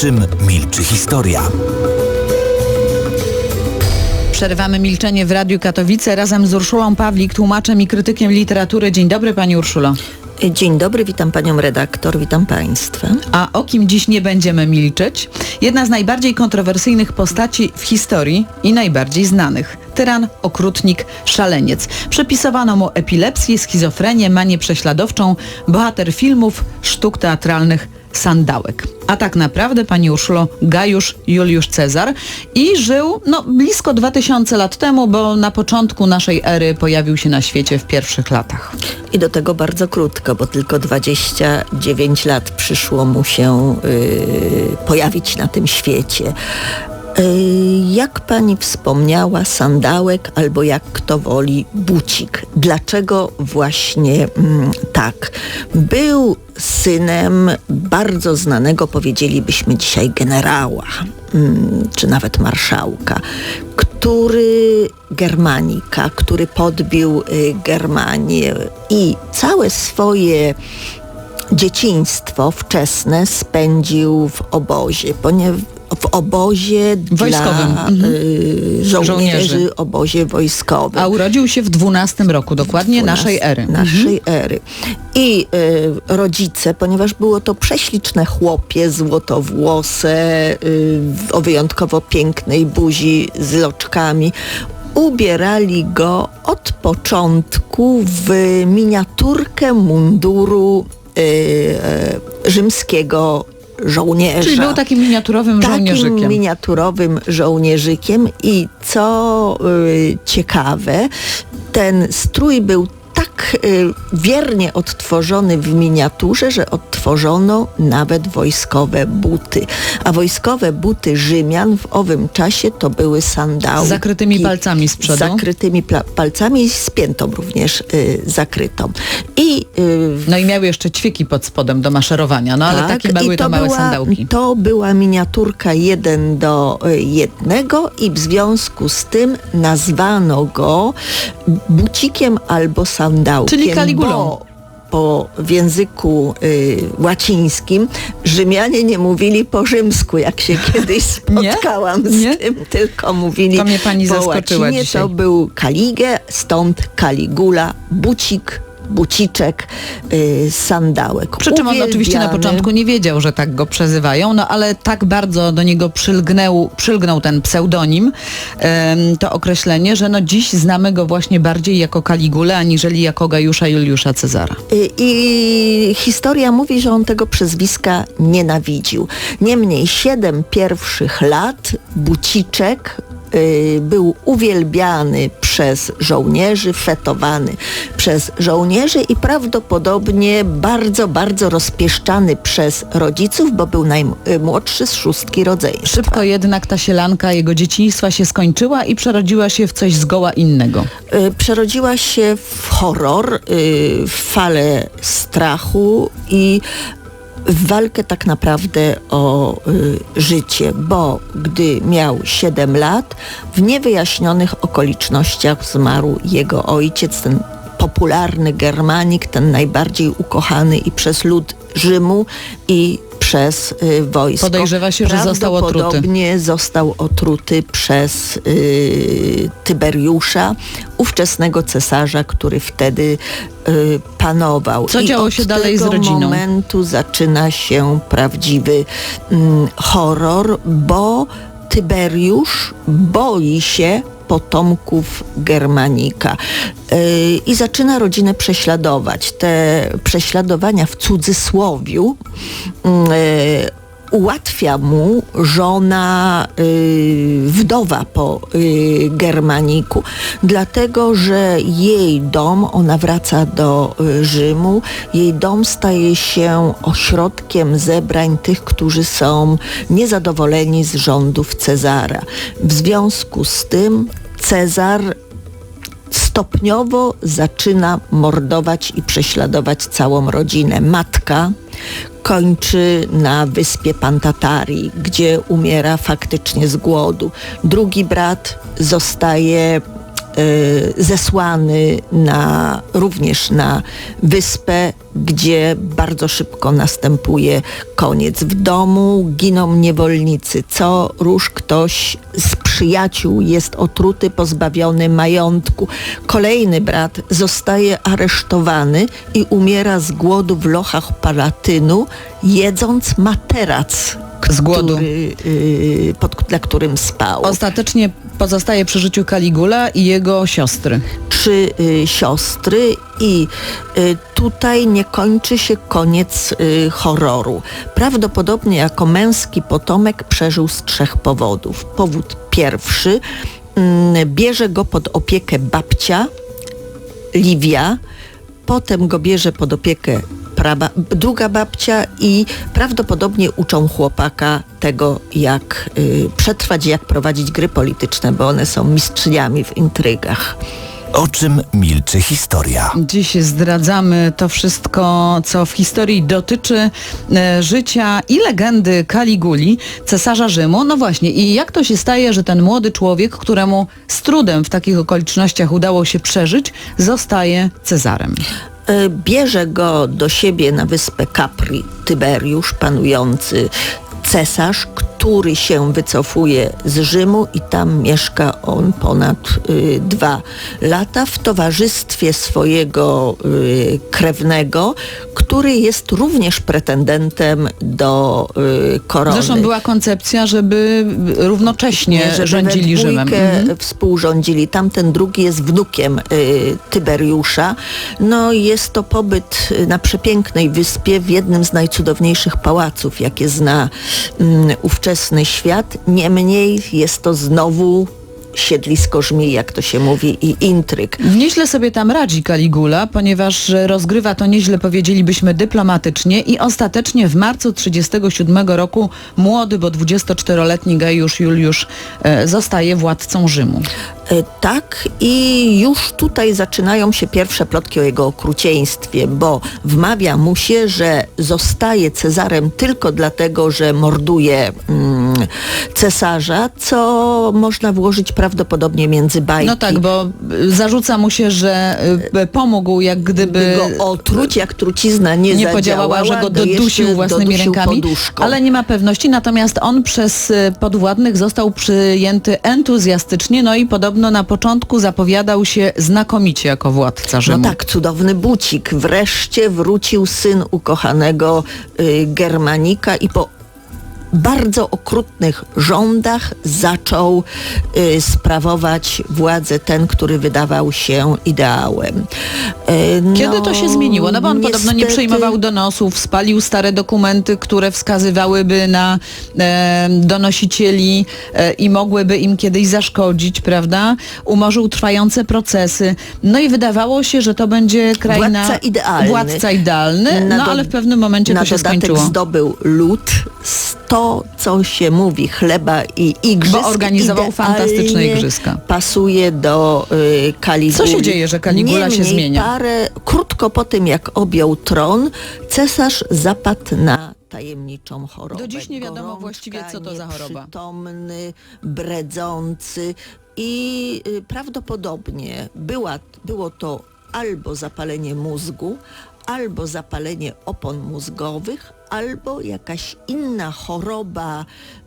czym milczy historia. Przerywamy milczenie w Radiu Katowice razem z Urszulą Pawlik, tłumaczem i krytykiem literatury. Dzień dobry Pani Urszulo. Dzień dobry, witam panią redaktor, witam państwa. A o kim dziś nie będziemy milczeć? Jedna z najbardziej kontrowersyjnych postaci w historii i najbardziej znanych. Tyran, okrutnik, szaleniec. Przypisowano mu epilepsję, schizofrenię, manię prześladowczą, bohater filmów, sztuk teatralnych, sandałek. A tak naprawdę, pani Urszulo, Gajusz Juliusz Cezar i żył no, blisko 2000 lat temu, bo na początku naszej ery pojawił się na świecie w pierwszych latach. I do tego bardzo krótko, bo tylko 29 lat przyszło mu się yy, pojawić na tym świecie. Yy, jak pani wspomniała, sandałek albo jak kto woli, bucik. Dlaczego właśnie mm, tak? Był synem bardzo znanego, powiedzielibyśmy dzisiaj, generała, mm, czy nawet marszałka, który Germanika, który podbił y, Germanię i całe swoje dzieciństwo wczesne spędził w obozie, ponieważ obozie Wojskowym. dla Mhm. y, żołnierzy, Żołnierzy. obozie wojskowym. A urodził się w 12 roku, dokładnie 12 naszej ery. Naszej ery. I y, rodzice, ponieważ było to prześliczne chłopie, złotowłose, y, o wyjątkowo pięknej buzi z loczkami, ubierali go od początku w miniaturkę munduru y, rzymskiego żołnierza. Czyli był takim miniaturowym Takim żołnierzykiem. miniaturowym żołnierzykiem i co y, ciekawe, ten strój był tak y, wiernie odtworzony w miniaturze, że odtworzono nawet wojskowe buty. A wojskowe buty Rzymian w owym czasie to były sandały. Z zakrytymi palcami z przodu. Z zakrytymi palcami i z piętą również y, zakrytą. I y, No i miały jeszcze ćwieki pod spodem do maszerowania, no ale takie i były to, małe była, sandałki. To była miniaturka jeden do y, jednego i w związku z tym nazwano go bucikiem albo sandałkiem. Czyli Kaligulą. Po w języku y, łacińskim Rzymianie nie mówili po rzymsku, jak się kiedyś Nie? spotkałam z Nie? tym, tylko mówili To mnie pani po łacinie. dzisiaj. To był Kaligę, stąd Kaligula, bucik, buciczek, y, sandałek. Przy czym on oczywiście na początku nie wiedział, że tak go przezywają, no ale tak bardzo do niego przylgnął, przylgnął ten pseudonim, em, to określenie, że no dziś znamy go właśnie bardziej jako Kaligulę, aniżeli jako Gajusza Juliusza Cezara. Y, I historia mówi, że on tego przezwiska nienawidził. Niemniej siedem pierwszych lat Buciczek y, był uwielbiany przez żołnierzy, fetowany przez żołnierzy i prawdopodobnie bardzo, bardzo rozpieszczany przez rodziców, bo był najmłodszy z szóstki rodzeństwa. Szybko jednak ta sielanka jego dzieciństwa się skończyła i przerodziła się w coś zgoła innego. Y, przerodziła się w horror, y, w falę strachu i w walkę tak naprawdę o y, życie, bo gdy miał 7 lat, w niewyjaśnionych okolicznościach zmarł jego ojciec, ten popularny Germanik, ten najbardziej ukochany i przez lud Rzymu i przez y, wojsko. Podejrzewa się, że został otruty. Prawdopodobnie został otruty przez y, Tyberiusza, ówczesnego cesarza, który wtedy y, panował. Co I działo od się dalej z tego rodziną? momentu zaczyna się prawdziwy mm, horror, bo Tyberiusz boi się potomków Germanika yy, i zaczyna rodzinę prześladować. Te prześladowania w cudzysłowiu yy, ułatwia mu żona y, wdowa po y, Germaniku, dlatego że jej dom, ona wraca do y, Rzymu, jej dom staje się ośrodkiem zebrań tych, którzy są niezadowoleni z rządów Cezara. W związku z tym Cezar stopniowo zaczyna mordować i prześladować całą rodzinę. Matka kończy na wyspie Pantatari, gdzie umiera faktycznie z głodu. Drugi brat zostaje zesłany na, również na wyspę, gdzie bardzo szybko następuje koniec. W domu giną niewolnicy. Co róż ktoś z przyjaciół jest otruty, pozbawiony majątku. Kolejny brat zostaje aresztowany i umiera z głodu w lochach Palatynu, jedząc materac, Z głodu. który, y, pod, na którym spał. Ostatecznie pozostaje przy życiu Kaligula i jego siostry. trzy y, siostry i y, tutaj nie kończy się koniec y, horroru. Prawdopodobnie jako męski potomek przeżył z trzech powodów. Powód pierwszy, mm, bierze go pod opiekę babcia, Livia, potem go bierze pod opiekę praba, druga babcia i prawdopodobnie uczą chłopaka tego, jak y, przetrwać, jak prowadzić gry polityczne, bo one są mistrzyniami w intrygach. O czym milczy historia? Dziś zdradzamy to wszystko, co w historii dotyczy e, życia i legendy Kaliguli, cesarza Rzymu. No właśnie, i jak to się staje, że ten młody człowiek, któremu z trudem w takich okolicznościach udało się przeżyć, zostaje cezarem? E, Bierze go do siebie na wyspę Capri Tyberiusz, panujący cesarz, który się wycofuje z Rzymu i tam mieszka on ponad y, dwa lata w towarzystwie swojego y, krewnego, który jest również pretendentem do y, korony. Zresztą była koncepcja, żeby równocześnie żeby rządzili Rzymem. Mhm. współrządzili. Tamten drugi jest wnukiem y, Tyberiusza. No jest to pobyt y, na przepięknej wyspie w jednym z najcudowniejszych pałaców, jakie zna mm, świat. Niemniej jest to znowu siedlisko żmii, jak to się mówi, i intryg. Nieźle sobie tam radzi Kaligula, ponieważ rozgrywa to nieźle, powiedzielibyśmy, dyplomatycznie i ostatecznie w marcu 1937 roku młody, bo 24-letni Gajusz Juliusz e, zostaje władcą Rzymu. E, Tak i już tutaj zaczynają się pierwsze plotki o jego okrucieństwie, bo wmawia mu się, że zostaje Cezarem tylko dlatego, że morduje mm, cesarza, co można włożyć prawdopodobnie między bajki. No tak, bo y, zarzuca mu się, że y, pomógł jak gdyby... By go otruć, jak trucizna nie, nie podziałała, że go dodusił własnymi dodusił rękami, poduszką. ale nie ma pewności. Natomiast on przez y, podwładnych został przyjęty entuzjastycznie, no i podobno na początku zapowiadał się znakomicie jako władca Rzymu. No tak, cudowny bucik. Wreszcie wrócił syn ukochanego y, Germanika i po bardzo okrutnych rządach zaczął y, sprawować władzę ten, który wydawał się ideałem. Y, no, Kiedy to się zmieniło? No bo on podobno nie niestety- przejmował donosów, spalił stare dokumenty, które wskazywałyby na e, donosicieli e, i mogłyby im kiedyś zaszkodzić, prawda? Umorzył trwające procesy. No i wydawało się, że to będzie kraina... Władca idealny. Władca idealny, Na no do- ale w pewnym momencie na to się skończyło. zdobył lud, to co się mówi, chleba i igrzysk. Bo organizował fantastyczne igrzyska. Pasuje do y, Kaliguli. Co się dzieje, że Kaligula się Niemniej zmienia? Parę, krótko po tym, jak objął tron, cesarz zapadł na tajemniczą chorobę. Do dziś nie wiadomo Gorączka, właściwie, co to za choroba. Nieprzytomny, bredzący i y, prawdopodobnie była, było to albo zapalenie mózgu, albo zapalenie opon mózgowych, albo jakaś inna choroba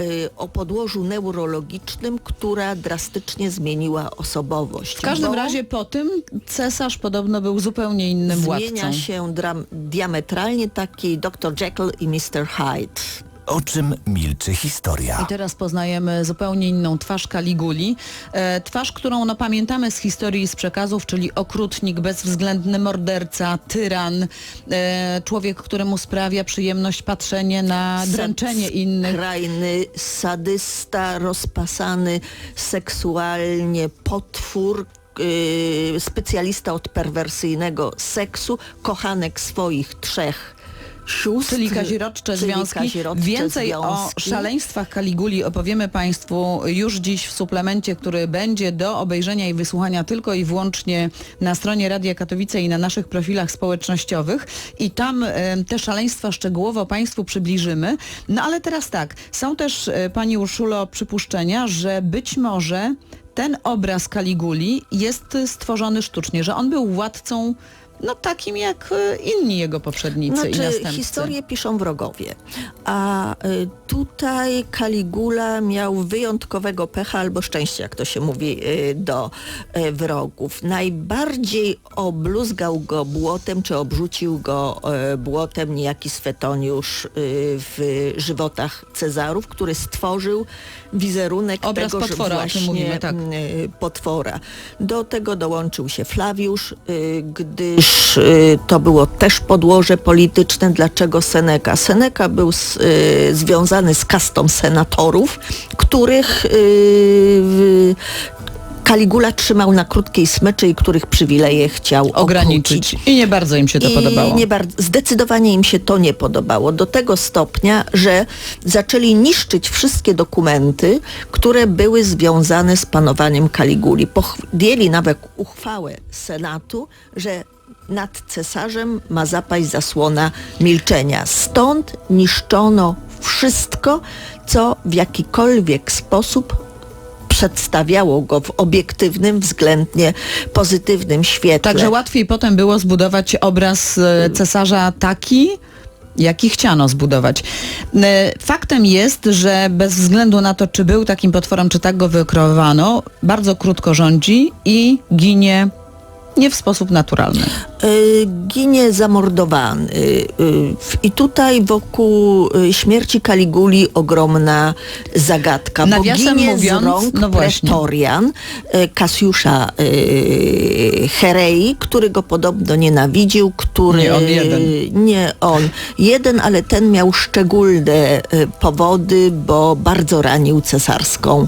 y, o podłożu neurologicznym, która drastycznie zmieniła osobowość. W każdym Bo razie po tym cesarz podobno był zupełnie innym zmienia władcą. się dram- diametralnie taki dr Jekyll i Mr. Hyde. O czym milczy historia? I teraz poznajemy zupełnie inną twarz Kaliguli. E, twarz, którą no, pamiętamy z historii i z przekazów, czyli okrutnik, bezwzględny morderca, tyran, e, człowiek, któremu sprawia przyjemność patrzenie na dręczenie innych. Skrajny sadysta, rozpasany seksualnie potwór, yy, specjalista od perwersyjnego seksu, kochanek swoich trzech Czyli kazirodcze czyli związki. kazirodcze Więcej o związki. szaleństwach Kaliguli opowiemy Państwu już dziś w suplemencie, który będzie do obejrzenia i wysłuchania tylko i wyłącznie na stronie Radia Katowice i na naszych profilach społecznościowych. I tam e, te szaleństwa szczegółowo Państwu przybliżymy. No ale teraz tak, są też e, Pani Urszulo przypuszczenia, że być może ten obraz Kaliguli jest stworzony sztucznie, że on był władcą no takim jak y, inni jego poprzednicy i Znaczy, następcy. historię piszą wrogowie, a y, tutaj Kaligula miał wyjątkowego pecha albo szczęścia, jak to się mówi, y, do wrogów. Najbardziej obluzgał go błotem, czy obrzucił go błotem niejaki Swetoniusz w żywotach Cezarów, który stworzył wizerunek Obraz tego, potwora, właśnie mówimy, tak. y, potwora. Do tego dołączył się Flawiusz, y, gdyż y, to było też podłoże polityczne. Dlaczego Seneca? Seneca był z, związany z kastą senatorów, których Kaligula trzymał na krótkiej smyczy i których przywileje chciał ograniczyć. I nie bardzo im się to I podobało. Nie bardzo, zdecydowanie im się to nie podobało. Do tego stopnia, że zaczęli niszczyć wszystkie dokumenty, które były związane z panowaniem Kaliguli. Podjęli nawet uchwałę Senatu, że nad cesarzem ma zapaść zasłona milczenia. Stąd niszczono wszystko, co w jakikolwiek sposób przedstawiało go w obiektywnym, względnie pozytywnym świetle. Także łatwiej potem było zbudować obraz e, cesarza taki, jaki chciano zbudować. E, Faktem jest, że bez względu na to, czy był takim potworem, czy tak go wykreowano, bardzo krótko rządzi i ginie nie w sposób naturalny. Y, ginie zamordowany. Y, w- I tutaj wokół śmierci Kaliguli ogromna zagadka. Nawiasem bo ginie mówiąc, z rąk no pretorian Kasiusza Herei, który go podobno nienawidził, który... Nie on jeden. Nie on jeden, ale ten miał szczególne powody, bo bardzo ranił cesarską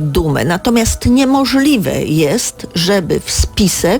dumę. Natomiast niemożliwe jest, żeby w spisek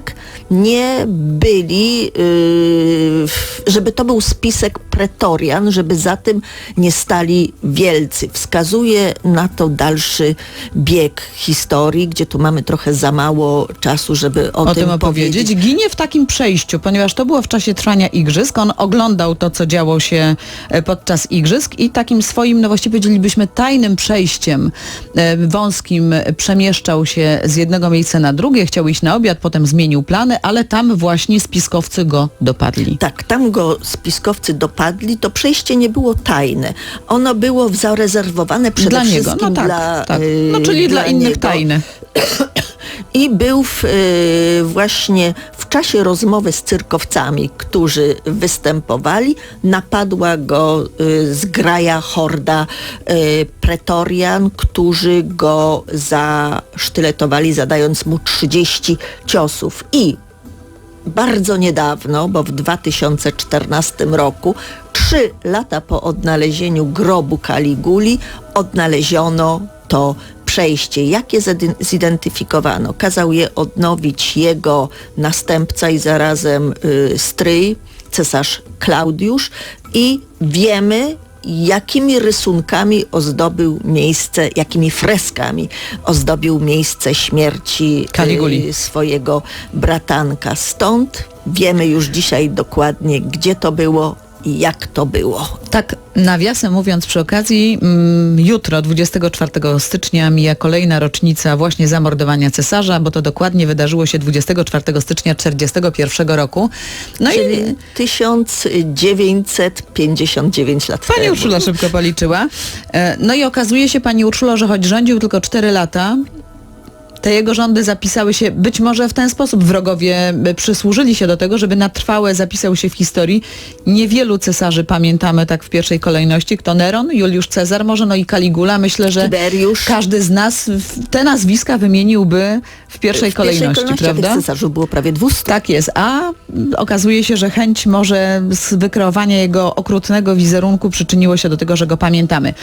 nie byli, y, żeby to był spisek pretorian, żeby za tym nie stali wielcy. Wskazuje na to dalszy bieg historii, gdzie tu mamy trochę za mało czasu, żeby o, o tym opowiedzieć. Ginie w takim przejściu, ponieważ to było w czasie trwania igrzysk. On oglądał to, co działo się e, podczas igrzysk i takim swoim, no właściwie powiedzielibyśmy, tajnym przejściem e, wąskim przemieszczał się z jednego miejsca na drugie. Chciał iść na obiad, potem zmienił plany, ale tam właśnie spiskowcy go dopadli. Tak, tam go spiskowcy dopadli. To przejście nie było tajne. Ono było zarezerwowane przede Dla niego, wszystkim no tak, dla... tak. y, No czyli dla, innych niego. tajne. I był w, y, właśnie w czasie rozmowy z cyrkowcami, którzy występowali, napadła go y, zgraja, horda y, pretorian, którzy go zasztyletowali, zadając mu 30 ciosów. I bardzo niedawno, bo w 2014 roku, trzy lata po odnalezieniu grobu Kaliguli, odnaleziono to przejście. Jak je zedy- zidentyfikowano? Kazał je odnowić jego następca i zarazem y, stryj, cesarz Klaudiusz i wiemy, jakimi rysunkami ozdobił miejsce, jakimi freskami ozdobił miejsce śmierci y, swojego bratanka. Stąd wiemy już dzisiaj dokładnie, gdzie to było jak to było. Tak, nawiasem mówiąc przy okazji, mm, jutro, 24 stycznia, mija kolejna rocznica właśnie zamordowania cesarza, bo to dokładnie wydarzyło się 24 stycznia 41 roku. No Czyli i 1959 lat pani temu. Urszula szybko policzyła. E, No i okazuje się, pani Urszulo, że choć rządził tylko 4 lata, te jego rządy zapisały się być może w ten sposób. Wrogowie e, przysłużyli się do tego, żeby na trwałe zapisał się w historii. Niewielu cesarzy pamiętamy tak w pierwszej kolejności. Kto Neron, Juliusz Cezar może, no i Caligula. Myślę, że Tiberiusz. każdy z nas te nazwiska wymieniłby w pierwszej w kolejności, pierwszej kolejności prawda? tych cesarzów było prawie 200. Tak jest, a okazuje się, że chęć może z wykreowania jego okrutnego wizerunku przyczyniło się do tego, że go pamiętamy.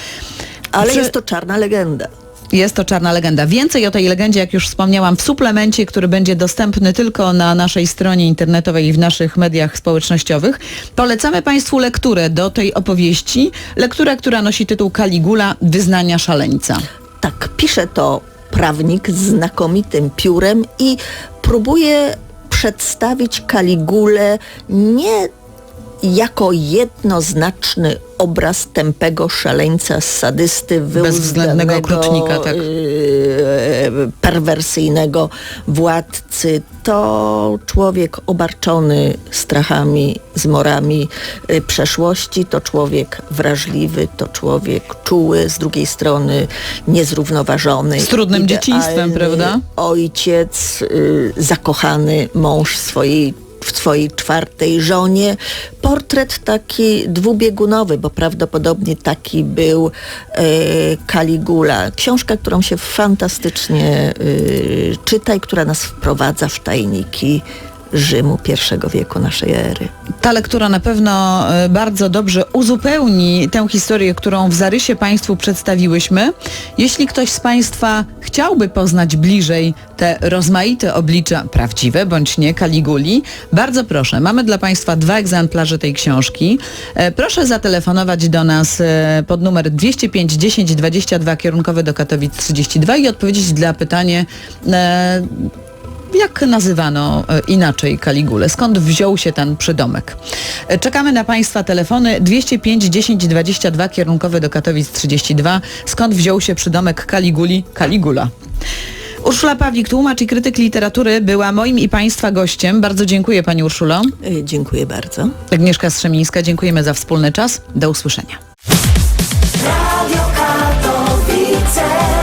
Ale Przy- jest to czarna legenda. Jest to czarna legenda. Więcej o tej legendzie, jak już wspomniałam, w suplemencie, który będzie dostępny tylko na naszej stronie internetowej i w naszych mediach społecznościowych. Polecamy Państwu lekturę do tej opowieści. Lektura, która nosi tytuł Kaligula Wyznania szaleńca. Tak, pisze to prawnik z znakomitym piórem i próbuje przedstawić Kaligulę nie jako jednoznaczny obraz tępego szaleńca, sadysty, Bezwzględnego okrutnika, tak. yy, perwersyjnego władcy. To człowiek obarczony strachami, zmorami yy, przeszłości, to człowiek wrażliwy, to człowiek czuły, z drugiej strony niezrównoważony. Z trudnym dzieciństwem, prawda? Ojciec, yy, zakochany mąż swojej w swojej czwartej żonie. Portret taki dwubiegunowy, bo prawdopodobnie taki był e, Caligula. Książka, którą się fantastycznie e, czyta i która nas wprowadza w tajniki Rzymu I wieku naszej ery. Ta lektura na pewno e, bardzo dobrze uzupełni tę historię, którą w zarysie Państwu przedstawiłyśmy. Jeśli ktoś z Państwa chciałby poznać bliżej te rozmaite oblicza, prawdziwe bądź nie, Kaliguli, bardzo proszę, mamy dla Państwa dwa egzemplarze tej książki. E, Proszę zatelefonować do nas e, pod numer 205 10 22 kierunkowy do Katowic 32 i odpowiedzieć dla pytanie jak nazywano e, inaczej Kaligulę? Skąd wziął się ten przydomek? E, Czekamy na Państwa telefony 205 10 22 kierunkowe do Katowic 32. Skąd wziął się przydomek Kaliguli? Kaligula. Urszula Pawlik, tłumacz i krytyk literatury, była moim i Państwa gościem. Bardzo dziękuję Pani Urszulo. E, dziękuję bardzo. Agnieszka Strzemińska, dziękujemy za wspólny czas. Do usłyszenia. Radio Katowice.